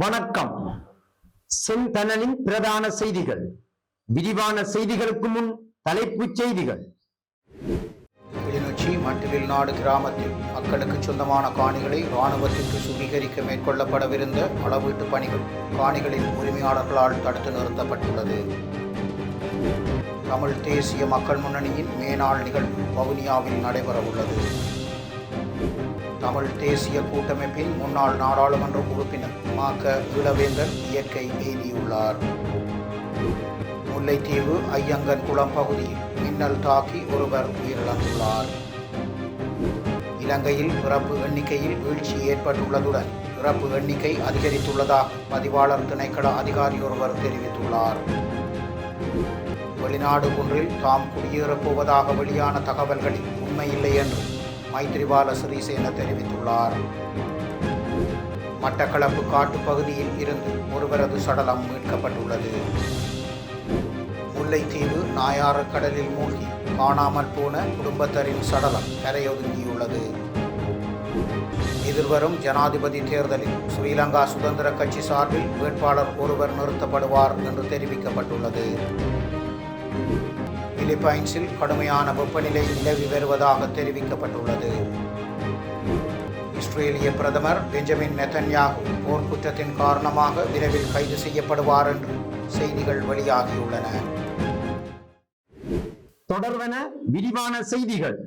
வணக்கம். செந்தனலின் பிரதான செய்திகள். விரிவான செய்திகளுக்கு முன் தலைப்புச் செய்திகள். கிளிநொச்சி மட்டிலில் நாடு கிராமத்தில் மக்களுக்கு சொந்தமான காணிகளை இராணுவத்திற்கு சுவீகரிக்க மேற்கொள்ளப்படவிருந்த அளவீட்டு பணிகள் காணிகளின் உரிமையாளர்களால் தடுத்து நிறுத்தப்பட்டுள்ளது. தமிழ் தேசிய மக்கள் முன்னணியின் மேனாள் நிகழ்வு வவுனியாவில் நடைபெறவுள்ளது. தமிழ் தேசிய கூட்டமைப்பின் முன்னாள் நாடாளுமன்ற உறுப்பினர் மாக்க இளவேந்தன் இயற்கை எய்தியுள்ளார் முல்லைத்தீவு ஐயங்கன் குளம் பகுதியில் மின்னல் தாக்கி ஒருவர் உயிரிழந்துள்ளார். இலங்கையில் பிறப்பு எண்ணிக்கையில் வீழ்ச்சி ஏற்பட்டுள்ளதுடன் பிறப்பு எண்ணிக்கை அதிகரித்துள்ளதாக பதிவாளர் திணைக்கள அதிகாரி ஒருவர் தெரிவித்துள்ளார். வெளிநாடு ஒன்றில் தாம் குடியேறப் போவதாக வெளியான தகவல்களில் உண்மையில்லை என்று மைத்ரிபால சிறிசேன தெரிவித்துள்ளார். மட்டக்களப்பு காட்டுப் பகுதியில் இருந்து ஒருவரது சடலம் மீட்கப்பட்டுள்ளது. முல்லைத்தீவு நாயாறு கடலில் மூழ்கி காணாமல் போன குடும்பத்தரின் சடலம் கரையொதுங்கியுள்ளது. எதிர்வரும் ஜனாதிபதி தேர்தலில் ஸ்ரீலங்கா சுதந்திர கட்சி சார்பில் வேட்பாளர் ஒருவர் நிறுத்தப்படுவார் என்று தெரிவிக்கப்பட்டுள்ளது. பிலிப்பைன்ஸில் கடுமையான வெப்பநிலை நிலவி வருவதாக தெரிவிக்கப்பட்டுள்ளது. இஸ்ரேலிய பிரதமர் பெஞ்சமின் நெத்தன்யாகு போர்க்குற்றத்தின் காரணமாக விரைவில் கைது செய்யப்படுவார் என்று செய்திகள் வெளியாகியுள்ளன. தொடர்வன விரிவான செய்திகள்.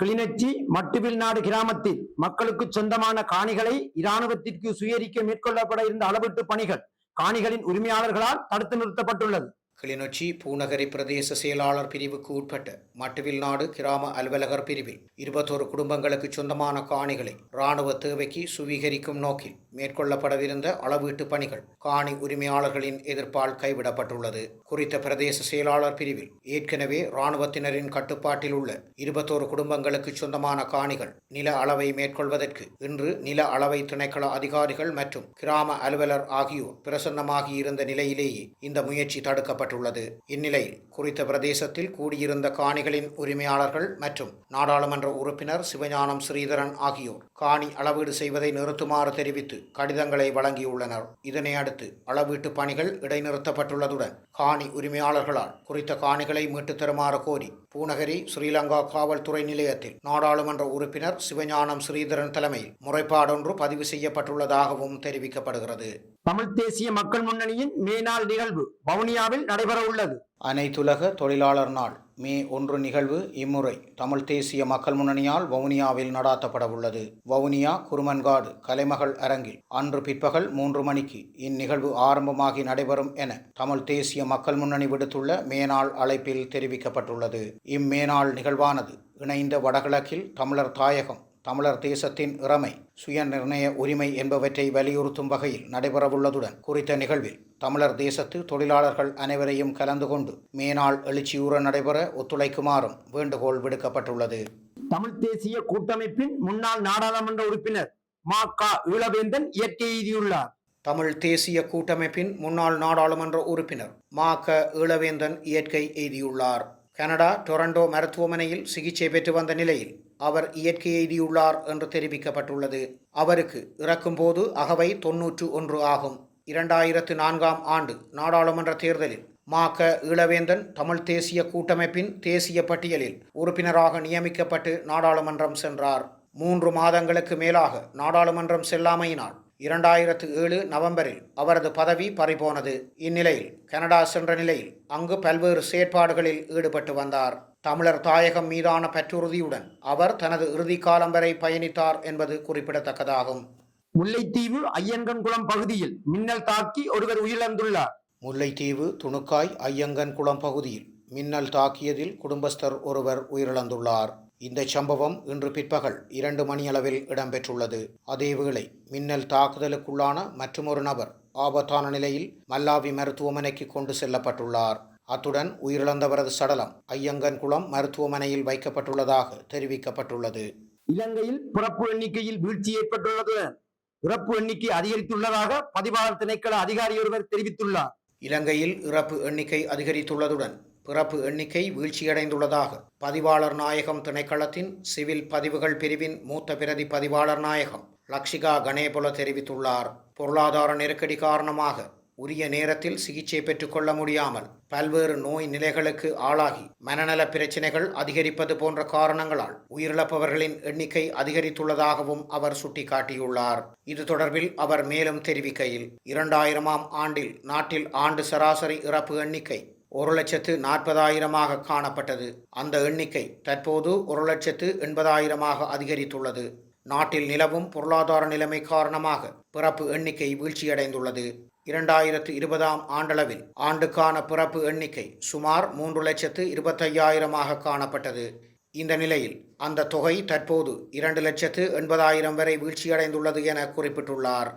கிளிநொச்சி மட்டுவில் நாடு கிராமத்தில் மக்களுக்கு சொந்தமான காணிகளை இராணுவத்திற்கு சுயரிக்க மேற்கொள்ளப்பட இருந்த அளவீட்டு பணிகள் காணிகளின் உரிமையாளர்களால் தடுத்து நிறுத்தப்பட்டுள்ளது. கிளிநொச்சி பூநகரி பிரதேச செயலாளர் பிரிவுக்கு உட்பட்ட மட்டுவில் நாடு கிராம அலுவலகர் பிரிவில் இருபத்தோரு குடும்பங்களுக்கு சொந்தமான காணிகளை இராணுவ தேவைக்கு சுவீகரிக்கும் நோக்கில் மேற்கொள்ளப்படவிருந்த அளவீட்டு பணிகள் காணி உரிமையாளர்களின் எதிர்ப்பால் கைவிடப்பட்டுள்ளது. குறித்த பிரதேச செயலாளர் பிரிவில் ஏற்கனவே இராணுவத்தினரின் கட்டுப்பாட்டில் உள்ள இருபத்தோரு குடும்பங்களுக்கு சொந்தமான காணிகள் நில அளவை மேற்கொள்வதற்கு இன்று நில அளவை திணைக்கள அதிகாரிகள் மற்றும் கிராம அலுவலர் ஆகியோர் பிரசன்னமாகி இருந்த நிலையிலேயே இந்த முயற்சி தடுக்கப்பட்டுள்ளது இந்நிலையில் குறித்த பிரதேசத்தில் கூடியிருந்த காணிகளின் உரிமையாளர்கள் மற்றும் நாடாளுமன்ற உறுப்பினர் சிவஞானம் ஸ்ரீதரன் ஆகியோர் காணி அளவீடு செய்வதை நிறுத்துமாறு தெரிவித்து கடிதங்களை வழங்கியுள்ளனர். இதனை அடுத்து அளவீட்டு பணிகள் இடைநிறுத்தப்பட்டுள்ளதுடன் காணி உரிமையாளர்களால் குறித்த காணிகளை மீட்டுத் தருமாறு கோரி பூநகரி ஸ்ரீலங்கா காவல்துறை நிலையத்தில் நாடாளுமன்ற உறுப்பினர் சிவஞானம் ஸ்ரீதரன் தலைமையில் முறைப்பாடொன்று பதிவு செய்யப்பட்டுள்ளதாகவும் தெரிவிக்கப்படுகிறது. தமிழ் தேசிய மக்கள் முன்னணியின் மேனாள் நிகழ்வு வவுனியாவில் நடைபெற உள்ளது அனைத்துலக தொழிலாளர் நாள் மே ஒன்று நிகழ்வு இம்முறை தமிழ் தேசிய மக்கள் முன்னணியால் வவுனியாவில் நடாத்தப்பட உள்ளது வவுனியா குருமன்காடு கலைமகள் அரங்கில் அன்று பிற்பகல் மூன்று மணிக்கு இந்நிகழ்வு ஆரம்பமாகி நடைபெறும் என தமிழ் தேசிய மக்கள் முன்னணி விடுத்துள்ள மேனாள் அழைப்பில் தெரிவிக்கப்பட்டுள்ளது. இம்மேனாள் நிகழ்வானது இணைந்த வடகிழக்கில் தமிழர் தாயகம் தமிழர் தேசத்தின் இறமை சுய நிர்ணய உரிமை என்பவற்றை வலியுறுத்தும் வகையில் நடைபெறவுள்ளதுடன் குறித்த நிகழ்வில் தமிழர் தேசத்து தொழிலாளர்கள் அனைவரையும் கலந்து கொண்டு மேனாள் எழுச்சியூற நடைபெற ஒத்துழைக்குமாறும் வேண்டுகோள் விடுக்கப்பட்டுள்ளது. தமிழ் தேசிய கூட்டமைப்பின் முன்னாள் நாடாளுமன்ற உறுப்பினர் மா. கா. ஈழவேந்தன் இயற்கை எய்தியுள்ளார் தமிழ் தேசிய கூட்டமைப்பின் முன்னாள் நாடாளுமன்ற உறுப்பினர் மா. க. ஈழவேந்தன் இயற்கை எய்தியுள்ளார் கனடா டொரண்டோ மருத்துவமனையில் சிகிச்சை பெற்று வந்த நிலையில் அவர் இயற்கை எய்தியுள்ளார் என்று தெரிவிக்கப்பட்டுள்ளது. அவருக்கு இறக்கும்போது அகவை தொன்னூற்று ஒன்று ஆகும். இரண்டாயிரத்து நான்காம் ஆண்டு நாடாளுமன்ற தேர்தலில் மாக்க ஈழவேந்தன் தமிழ் தேசிய கூட்டமைப்பின் தேசிய பட்டியலில் உறுப்பினராக நியமிக்கப்பட்டு நாடாளுமன்றம் சென்றார். மூன்று மாதங்களுக்கு மேலாக நாடாளுமன்றம் செல்லாமையினால் இரண்டாயிரத்து ஏழு நவம்பரில் அவரது பதவி பறிபோனது. இந்நிலையில் கனடா சென்ற நிலையில் அங்கு பல்வேறு செயற்பாடுகளில் ஈடுபட்டு வந்தார். தமிழர் தாயகம் மீதான பற்றுறுதியுடன் அவர் தனது இறுதி காலம் வரை பயணித்தார் என்பது குறிப்பிடத்தக்கதாகும். முல்லைத்தீவு ஐயங்கன்குளம் பகுதியில் மின்னல் தாக்கி ஒருவர் உயிரிழந்துள்ளார். முல்லைத்தீவு துணுக்காய் ஐயங்கன் குளம் பகுதியில் மின்னல் தாக்கியதில் குடும்பஸ்தர் ஒருவர் உயிரிழந்துள்ளார். இந்த சம்பவம் இன்று பிற்பகல் இரண்டு மணியளவில் இடம்பெற்றுள்ளது. அதேவேளை மின்னல் தாக்குதலுக்குள்ளான மற்றொரு நபர் ஆபத்தான நிலையில் மல்லாவி மருத்துவமனைக்கு கொண்டு செல்லப்பட்டுள்ளார். அத்துடன் உயிரிழந்தவரது சடலம் ஐயங்கன்குளம் மருத்துவமனையில் வைக்கப்பட்டுள்ளதாக தெரிவிக்கப்பட்டுள்ளது. இலங்கையில் பிறப்பு எண்ணிக்கையில் வீழ்ச்சி ஏற்பட்டுள்ளதுடன் இறப்பு எண்ணிக்கை அதிகரித்துள்ளதாக பதிவாளர் திணைக்கள அதிகாரி ஒருவர் தெரிவித்துள்ளார். இலங்கையில் இறப்பு எண்ணிக்கை அதிகரித்துள்ளதுடன் பிறப்பு எண்ணிக்கை வீழ்ச்சியடைந்துள்ளதாக. பதிவாளர் நாயகம் திணைக்களத்தின் சிவில் பதிவுகள் பிரிவின் மூத்த பிரதி பதிவாளர் நாயகம் லக்ஷிகா கணேபுல தெரிவித்துள்ளார். பொருளாதார நெருக்கடி காரணமாக உரிய நேரத்தில் சிகிச்சை பெற்றுக்கொள்ள முடியாமல் பல்வேறு நோய் நிலைகளுக்கு ஆளாகி மனநல பிரச்சினைகள் அதிகரிப்பது போன்ற காரணங்களால் உயிரிழப்பவர்களின் எண்ணிக்கை அதிகரித்துள்ளதாகவும் அவர் சுட்டிக்காட்டியுள்ளார். இது தொடர்பில் அவர் மேலும் தெரிவிக்கையில் இரண்டாயிரமாம் ஆண்டில் நாட்டில் ஆண்டு சராசரி இறப்பு எண்ணிக்கை ஒரு லட்சத்து நாற்பதாயிரமாக காணப்பட்டது. அந்த எண்ணிக்கை தற்போது ஒரு லட்சத்து எண்பதாயிரமாக அதிகரித்துள்ளது. நாட்டில் நிலவும் பொருளாதார நிலைமை காரணமாக பிறப்பு எண்ணிக்கை வீழ்ச்சியடைந்துள்ளது. இரண்டாயிரத்து இருபதாம் ஆண்டளவில் ஆண்டுக்கான பிறப்பு எண்ணிக்கை சுமார் மூன்று லட்சத்து இருபத்தையாயிரமாக காணப்பட்டது. இந்த நிலையில் அந்த தொகை தற்போது இரண்டு லட்சத்து எண்பதாயிரம் வரை வீழ்ச்சியடைந்துள்ளது என குறிப்பிட்டுள்ளார்.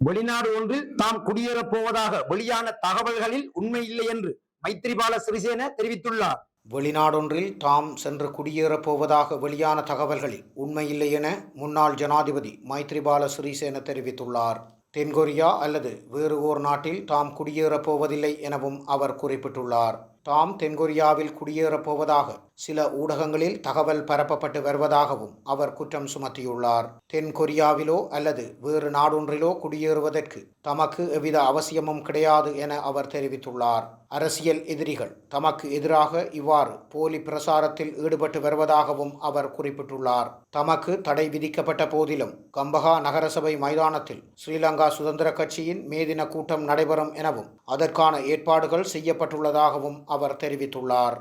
வெளிநாடு ஒன்று தாம் குடியேறப் போவதாக வெளியான தகவல்களில் உண்மை இல்லை என்று மைத்ரிபால சிறிசேன தெரிவித்துள்ளார். வெளிநாடொன்றில் தாம் சென்று குடியேறப் போவதாக வெளியான தகவல்களில் உண்மையில்லை என முன்னாள் ஜனாதிபதி மைத்ரிபால சிறிசேன தெரிவித்துள்ளார். தென்கொரியா அல்லது வேறு ஓர் நாட்டில் தாம் குடியேறப் போவதில்லை எனவும் அவர் குறிப்பிட்டுள்ளார். தாம் தென்கொரியாவில் குடியேறப்போவதாக சில ஊடகங்களில் தகவல் பரப்பப்பட்டு வருவதாகவும் அவர் குற்றம் சுமத்தியுள்ளார். தென்கொரியாவிலோ அல்லது வேறு நாடொன்றிலோ குடியேறுவதற்கு தமக்கு எவ்வித அவசியமும் கிடையாது என அவர் தெரிவித்துள்ளார். அரசியல் எதிரிகள் தமக்கு எதிராக இவ்வாறு போலி பிரசாரத்தில் ஈடுபட்டு வருவதாகவும் அவர் குறிப்பிட்டுள்ளார். தமக்கு தடை விதிக்கப்பட்ட போதிலும் கம்பகா நகரசபை மைதானத்தில் ஸ்ரீலங்கா சுதந்திர கட்சியின் மேதின கூட்டம் நடைபெறும் எனவும் அதற்கான ஏற்பாடுகள் செய்யப்பட்டுள்ளதாகவும் அவர் தெரிவித்துள்ளார்.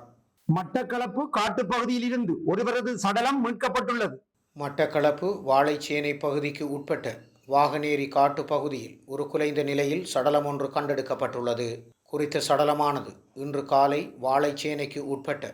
மட்டக்களப்பு காட்டுப்பகுதியில் இருந்து ஒருவரது சடலம் மீட்கப்பட்டுள்ளது. மட்டக்களப்பு வாழைச்சேனை பகுதிக்கு உட்பட்ட வாகனேரி காட்டு பகுதியில் ஒரு குலைந்த நிலையில் சடலம் ஒன்று கண்டெடுக்கப்பட்டுள்ளது. குறித்த சடலமானது இன்று காலை வாழைச்சேனைக்கு உட்பட்ட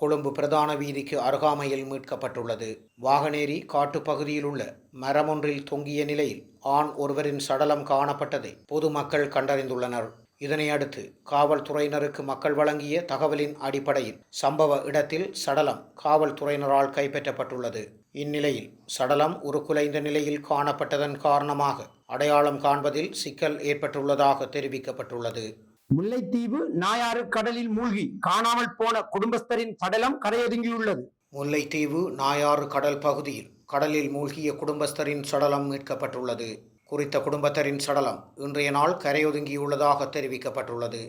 கொழும்பு பிரதான வீதிக்கு அருகாமையில் மீட்கப்பட்டுள்ளது. வாகனேரி காட்டுப்பகுதியில் உள்ள மரமொன்றில் தொங்கிய நிலையில் ஆண் ஒருவரின் சடலம் காணப்பட்டதை பொதுமக்கள் கண்டறிந்துள்ளனர். இதனை அடுத்து காவல்துறையினருக்கு மக்கள் வழங்கிய தகவலின் அடிப்படையில் சம்பவ இடத்தில் சடலம் காவல்துறையினரால் கைப்பற்றப்பட்டுள்ளது. இந்நிலையில் சடலம் உருக்குலைந்த நிலையில் காணப்பட்டதன் காரணமாக அடையாளம் காண்பதில் சிக்கல் ஏற்பட்டுள்ளதாக தெரிவிக்கப்பட்டுள்ளது. முல்லைத்தீவு நாயாறு கடலில் மூழ்கி காணாமல் போன குடும்பஸ்தரின் சடலம் கரையொதுங்கியுள்ளது. முல்லைத்தீவு நாயாறு கடல் பகுதியில் கடலில் மூழ்கிய குடும்பஸ்தரின் சடலம் மீட்கப்பட்டுள்ளது. குறித்த குடும்பத்தரின் சடலம் இன்றைய நாள் கரையொதுங்கியுள்ளதாக தெரிவிக்கப்பட்டுள்ளது.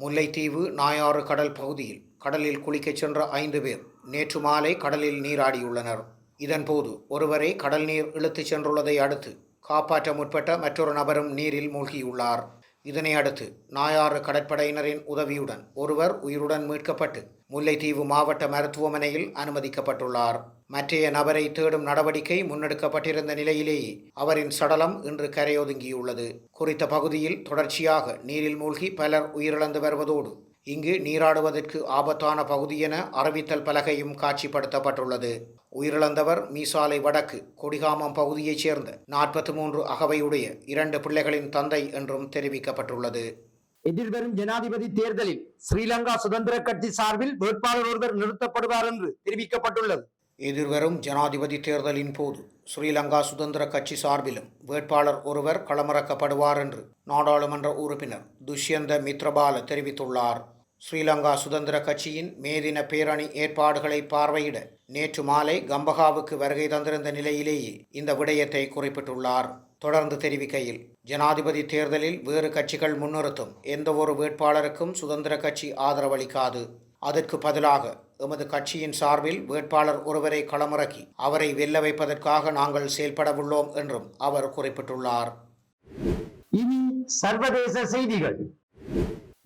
முல்லைத்தீவு நாயாறு கடல் பகுதியில் கடலில் குளிக்கச் சென்ற ஐந்து பேர் நேற்று மாலை கடலில் நீராடியுள்ளனர். இதன்போது ஒருவரை கடல் நீர் இழுத்துச் சென்றுள்ளதை அடுத்து காப்பாற்ற முற்பட்ட மற்றொரு நபரும் நீரில் மூழ்கியுள்ளார். இதனை அடுத்து நாயாறு கடற்படையினரின் உதவியுடன் ஒருவர் உயிருடன் மீட்கப்பட்டு முல்லைத்தீவு மாவட்ட மருத்துவமனையில் அனுமதிக்கப்பட்டுள்ளார். மற்றைய நபரை தேடும் நடவடிக்கை முன்னெடுக்கப்பட்டிருந்த நிலையிலேயே அவரின் சடலம் இன்று கரையொதுங்கியுள்ளது. குறித்த பகுதியில் தொடர்ச்சியாக நீரில் மூழ்கி பலர் உயிரிழந்து வருவதோடு இங்கு நீராடுவதற்கு ஆபத்தான பகுதி என அறிவித்தல் பலகையும் காட்சிப்படுத்தப்பட்டுள்ளது. உயிரிழந்தவர் மீசாலை வடக்கு கொடிகாமம் பகுதியைச் சேர்ந்த நாற்பத்தி மூன்று அகவையுடைய இரண்டு பிள்ளைகளின் தந்தை என்றும் தெரிவிக்கப்பட்டுள்ளது. எதிர்வரும் ஜனாதிபதி தேர்தலில் ஸ்ரீலங்கா சுதந்திர கட்சி சார்பில் வேட்பாளர் ஒருவர் நிறுத்தப்படுவார் என்று தெரிவிக்கப்பட்டுள்ளது. எதிர்வரும் ஜனாதிபதி தேர்தலின் போது ஸ்ரீலங்கா சுதந்திர கட்சி சார்பிலும் வேட்பாளர் ஒருவர் களமிறக்கப்படுவார் என்று நாடாளுமன்ற உறுப்பினர் துஷ்யந்த மித்ரபால தெரிவித்துள்ளார். ஸ்ரீலங்கா சுதந்திர கட்சியின் மேதின பேரணி ஏற்பாடுகளை பார்வையிட நேற்று மாலை கம்பகாவுக்கு வருகை தந்திருந்த நிலையிலேயே இந்த விடயத்தை குறிப்பிட்டுள்ளார். தொடர்ந்து தெரிவிக்கையில் ஜனாதிபதி தேர்தலில் வேறு கட்சிகள் முன்னிறுத்தும் எந்தவொரு வேட்பாளருக்கும் சுதந்திர கட்சி ஆதரவளிக்காது. அதற்கு பதிலாக எமது கட்சியின் சார்பில் வேட்பாளர் ஒருவரை களமிறக்கி அவரை வெல்ல வைப்பதற்காக நாங்கள் செயல்படவுள்ளோம் என்றும் அவர் குறிப்பிட்டுள்ளார். இனி சர்வதேச செய்திகள்.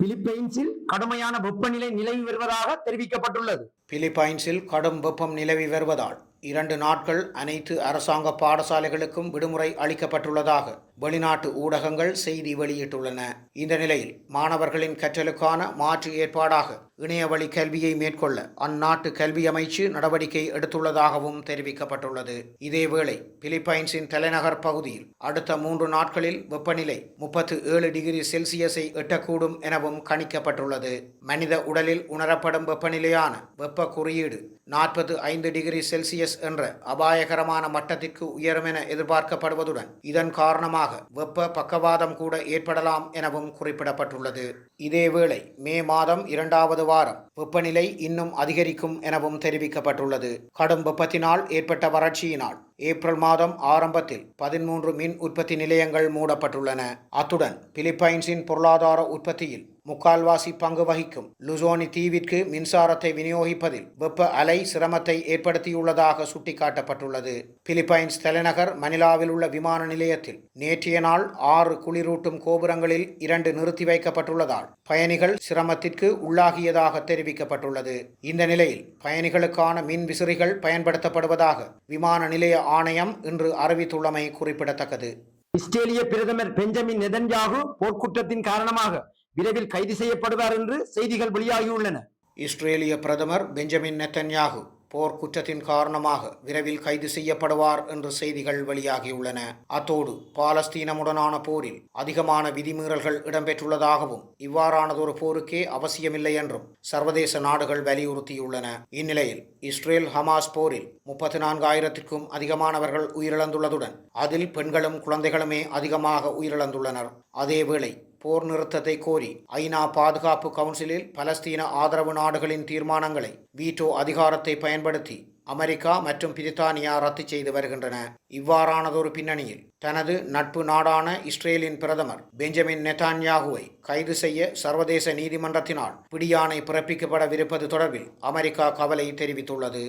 பிலிப்பைன்ஸில் கடுமையான வெப்பநிலை நிலவி வருவதாக தெரிவிக்கப்பட்டுள்ளது. பிலிப்பைன்ஸில் கடும் வெப்பம் நிலவி வருவதால் இரண்டு நாட்கள் அனைத்து அரசாங்க பாடசாலைகளுக்கும் விடுமுறை அளிக்கப்பட்டுள்ளதாக வெளிநாட்டு ஊடகங்கள் செய்தி வெளியிட்டுள்ளன. இந்த நிலையில் மாணவர்களின் கற்றலுக்கான மாற்று ஏற்பாடாக இணையவழி கல்வியை மேற்கொள்ள அந்நாட்டு கல்வி அமைச்சு நடவடிக்கை எடுத்துள்ளதாகவும் தெரிவிக்கப்பட்டுள்ளது. இதேவேளை பிலிப்பைன்ஸின் தலைநகர் பகுதியில் அடுத்த மூன்று நாட்களில் வெப்பநிலை முப்பத்து ஏழு டிகிரி செல்சியஸை எட்டக்கூடும் எனவும் கணிக்கப்பட்டுள்ளது. மனித உடலில் உணரப்படும் வெப்பநிலையான வெப்ப குறியீடு நாற்பது ஐந்து டிகிரி செல்சியஸ் என்ற அபாயகரமான மட்டத்திற்கு உயரும் என எதிர்பார்க்கப்படுவதுடன் இதன் காரணமாக காரணமாக வெப்ப பக்கவாதம் கூட ஏற்படலாம் எனவும் குறிப்பிடப்பட்டுள்ளது. இதேவேளை மே மாதம் இரண்டாவது வாரம் வெப்பநிலை இன்னும் அதிகரிக்கும் எனவும் தெரிவிக்கப்பட்டுள்ளது. கடும் வெப்பத்தினால் ஏற்பட்ட வறட்சியினால் ஏப்ரல் மாதம் ஆரம்பத்தில் பதிமூன்று மின் உற்பத்தி நிலையங்கள் மூடப்பட்டுள்ளன. அத்துடன் பிலிப்பைன்ஸின் பொருளாதார உற்பத்தியில் முக்கால்வாசி பங்கு வகிக்கும். லுசோனி தீவிற்கு மின்சாரத்தை விநியோகிப்பதில் வெப்ப அலை சிரமத்தை ஏற்படுத்தியுள்ளதாக சுட்டிக்காட்டப்பட்டுள்ளது. பிலிப்பைன்ஸ் தலைநகர் மணிலாவில் உள்ள விமான நிலையத்தில் நேற்றைய நாள் ஆறு குளிரூட்டும் கோபுரங்களில் இரண்டு நிறுத்தி வைக்கப்பட்டுள்ளதால் பயணிகள் சிரமத்திற்கு உள்ளாகியதாக தெரிவிக்கப்பட்டுள்ளது. இந்த நிலையில் பயணிகளுக்கான மின் விசிறிகள் பயன்படுத்தப்படுவதாக விமான நிலைய ஆணையம் இன்று அறிவித்துள்ளமை குறிப்பிடத்தக்கது. இஸ்ரேலிய பிரதமர் பெஞ்சமின் நெதன்யாகு போர்க்குற்றத்தின் காரணமாக விரைவில் கைது செய்யப்படுவார் என்று செய்திகள் வெளியாகியுள்ளன. இஸ்ரேலிய பிரதமர் பெஞ்சமின் நெத்தன்யாகு போர் குற்றத்தின் காரணமாக விரைவில் கைது செய்யப்படுவார் என்று செய்திகள் வெளியாகியுள்ளன. அத்தோடு பாலஸ்தீனமுடனான போரில் அதிகமான விதிமீறல்கள் இடம்பெற்றுள்ளதாகவும் இவ்வாறானதொரு போருக்கே அவசியமில்லை என்றும் சர்வதேச நாடுகள் வலியுறுத்தியுள்ளன. இந்நிலையில் இஸ்ரேல் ஹமாஸ் போரில் முப்பத்தி நான்காயிரத்திற்கும் அதிகமானவர்கள் உயிரிழந்துள்ளதுடன் அதில் பெண்களும் குழந்தைகளுமே அதிகமாக உயிரிழந்துள்ளனர். அதேவேளை போர் நிறுத்தத்தை கோரி ஐநா பாதுகாப்பு கவுன்சிலில் பலஸ்தீன ஆதரவு நாடுகளின் தீர்மானங்களை வீட்டோ அதிகாரத்தை பயன்படுத்தி அமெரிக்கா மற்றும் பிரித்தானியா ரத்து செய்து வருகின்றன. இவ்வாறானதொரு பின்னணியில் தனது நட்பு நாடான இஸ்ரேலின் பிரதமர் பெஞ்சமின் நெதான்யாகுவை கைது செய்ய சர்வதேச நீதிமன்றத்தினால் பிடியாணை பிறப்பிக்கப்படவிருப்பது தொடர்பில் அமெரிக்கா கவலை தெரிவித்துள்ளது.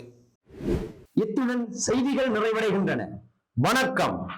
இத்துடன் செய்திகள் நிறைவடைகின்றன. வணக்கம்.